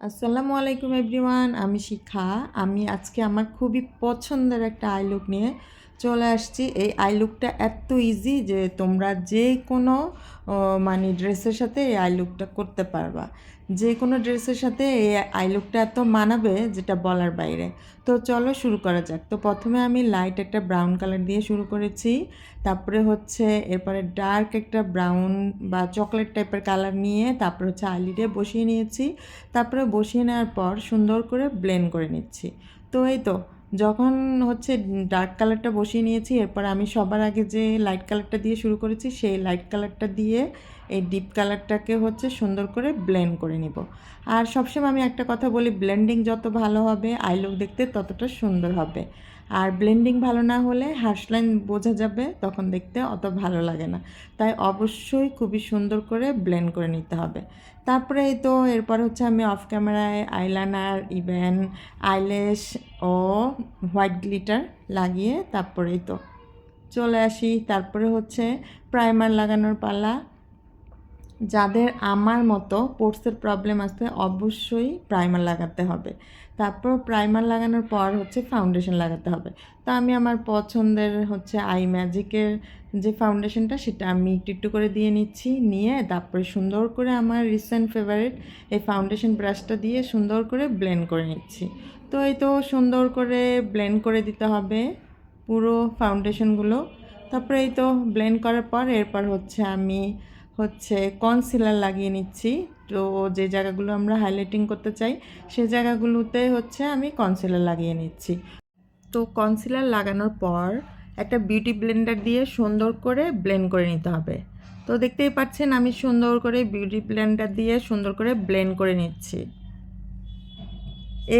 আসসালামু আলাইকুম এভরিওয়ান আমি শিখা। আমি আজকে আমার খুবই পছন্দের একটা আইলুক নিয়ে চলে আসছি। এই আই লুকটা এত ইজি যে তোমরা যে কোনো মানে ড্রেসের সাথে এই আই লুকটা করতে পারবা। যে কোনো ড্রেসের সাথে এই আই লুকটা এত মানাবে যেটা বলার বাইরে। তো চলো শুরু করা যাক। তো প্রথমে আমি লাইট একটা ব্রাউন কালার দিয়ে শুরু করেছি। তারপরে হচ্ছে এরপরে ডার্ক একটা ব্রাউন বা চকলেট টাইপের কালার নিয়ে তারপরে হচ্ছে আইলিডে বসিয়ে নিয়েছি। তারপরে বসিয়ে নেওয়ার পর সুন্দর করে ব্লেন্ড করে নিচ্ছি। তো এই তো যখন হচ্ছে ডার্ক কালারটা বসিয়ে নিয়েছি, এরপর আমি সবার আগে যে লাইট কালারটা দিয়ে শুরু করেছি, সেই লাইট কালারটা দিয়ে এই ডিপ কালারটাকে হচ্ছে সুন্দর করে ব্লেন্ড করে নিব। আর সবসময় আমি একটা কথা বলি ব্লেন্ডিং যত ভালো হবে আইলুক দেখতে ততটা সুন্দর হবে। আর ব্লেন্ডিং ভালো না হলে হার্শলাইন বোঝা যাবে তখন দেখতে অত ভালো লাগে না। তাই অবশ্যই খুবই সুন্দর করে ব্লেন্ড করে নিতে হবে। তারপরে এই তো এরপর হচ্ছে আমি অফ ক্যামেরায় আইলাইনার ইভেন আইলেশ ও হোয়াইট গ্লিটার লাগিয়ে তারপরেই তো চলে আসি। তারপরে হচ্ছে প্রাইমার লাগানোর পালা। যাদের আমার মতো পোর্সের প্রবলেম আছে, অবশ্যই প্রাইমার লাগাতে হবে। তারপর প্রাইমার লাগানোর পর হচ্ছে ফাউন্ডেশন লাগাতে হবে। তো আমি আমার পছন্দের হচ্ছে আই ম্যাজিকের যে ফাউন্ডেশনটা, সেটা আমি একটু একটু করে দিয়ে নিচ্ছি, নিয়ে তারপরে সুন্দর করে আমার রিসেন্ট ফেভারিট এই ফাউন্ডেশন ব্রাশটা দিয়ে সুন্দর করে ব্লেন্ড করে নিচ্ছি। তো এই তো সুন্দর করে ব্লেন্ড করে দিতে হবে পুরো ফাউন্ডেশনগুলো। তারপরে এই তো ব্লেন্ড করার পর এরপর হচ্ছে আমি হচ্ছে কনসিলার লাগিয়ে নিচ্ছি। তো যে জায়গাগুলো আমরা হাইলাইটিং করতে চাই, সে জায়গাগুলোতে হচ্ছে আমি কনসিলার লাগিয়ে নিচ্ছি। তো কনসিলার লাগানোর পর একটা বিউটি ব্লেন্ডার দিয়ে সুন্দর করে ব্লেন্ড করে নিতে হবে। তো দেখতেই পাচ্ছেন আমি সুন্দর করে বিউটি ব্লেন্ডার দিয়ে সুন্দর করে ব্লেন্ড করে নিচ্ছি।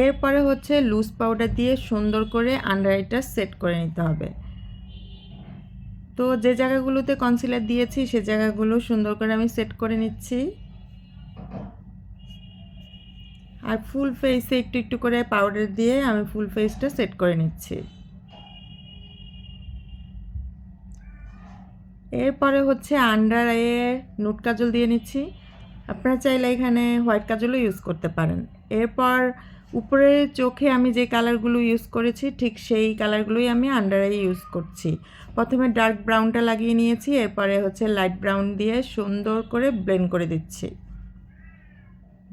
এরপরে হচ্ছে লুজ পাউডার দিয়ে সুন্দর করে আন্ডার আইটা সেট করে নিতে হবে। তো যে জায়গাগুলোতে কনসিলার দিয়েছি, সে জায়গাগুলো সুন্দর করে আমি সেট করে নিচ্ছি। আর ফুল ফেসে একটু একটু করে পাউডার দিয়ে আমি ফুল ফেসটা সেট করে নিচ্ছি। এরপরে হচ্ছে আন্ডার আয়ে নুট কাজল দিয়ে নিচ্ছি। আপনারা চাইলে এখানে হোয়াইট কাজলও ইউজ করতে পারেন। এরপর উপরে চোখে আমি যে কালারগুলো ইউজ করেছি, ঠিক সেই কালারগুলোই আমি আন্ডার ইউজ করছি। প্রথমে ডার্ক ব্রাউনটা লাগিয়ে নিয়েছি, এরপরে হচ্ছে লাইট ব্রাউন দিয়ে সুন্দর করে ব্লেন্ড করে দিচ্ছি।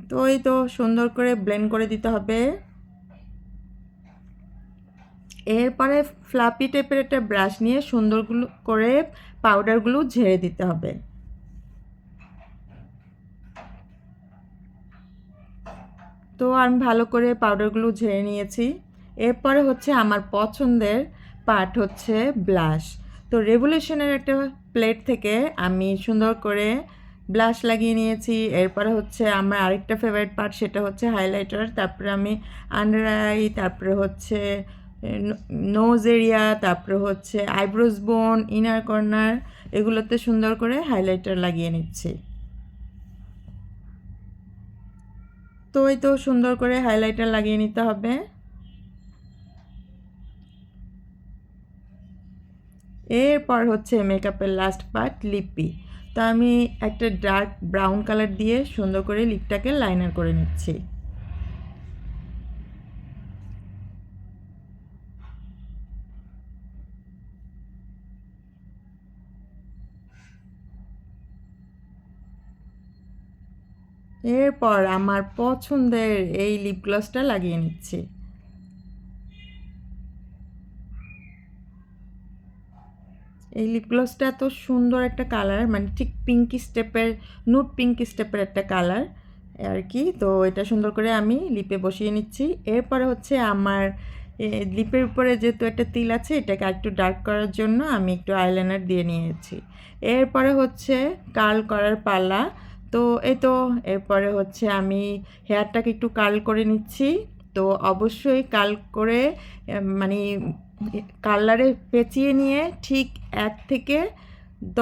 তো এই তো সুন্দর করে ব্লেন্ড করে দিতে হবে। এরপরে ফ্লাপি টাইপের একটা ব্রাশ নিয়ে সুন্দরগুলো করে পাউডারগুলো ঝেড়ে দিতে হবে। তো আমি ভালো করে পাউডারগুলো ঝেড়ে নিয়েছি। এরপরে হচ্ছে আমার পছন্দের পার্ট হচ্ছে ব্লাশ তো রেভলিউশনের একটা প্লেট থেকে আমি সুন্দর করে ব্লাশ লাগিয়ে নিয়েছি। এরপরে হচ্ছে আমার আরেকটা ফেভারিট পার্ট সেটা হচ্ছে হাইলাইটার তারপরে আমি আন্ডার আই তারপরে হচ্ছে নোজ এরিয়া তারপরে হচ্ছে আইব্রোজ বোন ইনার কর্নার এগুলোতে সুন্দর করে হাইলাইটার লাগিয়ে নিচ্ছি। তো এই তো সুন্দর করে হাইলাইটার লাগিয়ে নিতে হবে। এরপর হচ্ছে মেকআপের লাস্ট পার্ট লিপি তো আমি একটা ডার্ক ব্রাউন কালার দিয়ে সুন্দর করে লিপটাকে লাইনার করে নিচ্ছি। এরপর আমার পছন্দের এই লিপ গ্লসটা লাগিয়ে নিচ্ছি। এই লিপ গ্লসটা এত সুন্দর একটা কালার মানে ঠিক পিঙ্কি স্টেপের নুট পিঙ্কি স্টেপের একটা কালার আর কি। তো এটা সুন্দর করে আমি লিপে বসিয়ে নিচ্ছি। এরপরে হচ্ছে আমার লিপের উপরে যেহেতু একটা তিল আছে, এটাকে একটু ডার্ক করার জন্য আমি একটু আইলাইনার দিয়ে নিয়েছি। এরপরে হচ্ছে কার্ল করার পালা তো এই তো, এরপরে হচ্ছে আমি হেয়ারটাকে একটু কার্ল করে নিচ্ছি। তো অবশ্যই কার্ল করে মানে কালারে পেঁচিয়ে নিয়ে ঠিক এক থেকে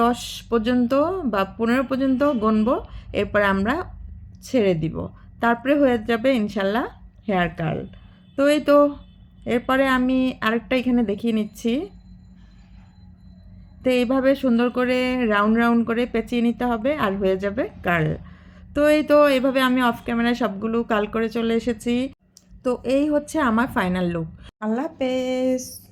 দশ পর্যন্ত বা পনেরো পর্যন্ত গণবো এরপরে আমরা ছেড়ে দিব। তারপরে হয়ে যাবে ইনশাল্লাহ হেয়ার কার্ল তো এই তো, এরপরে আমি আরেকটা এখানে দেখিয়ে নিচ্ছি। তো এইভাবে সুন্দর করে রাউন্ড রাউন্ড করে পেঁচিয়ে নিতে হবে আর হয়ে যাবে কার্ল তো এই তো এইভাবে আমি অফ ক্যামেরায় সবগুলো কাল করে চলে এসেছি। তো এই হচ্ছে আমার ফাইনাল লুক আল্লাহ হাফেজ!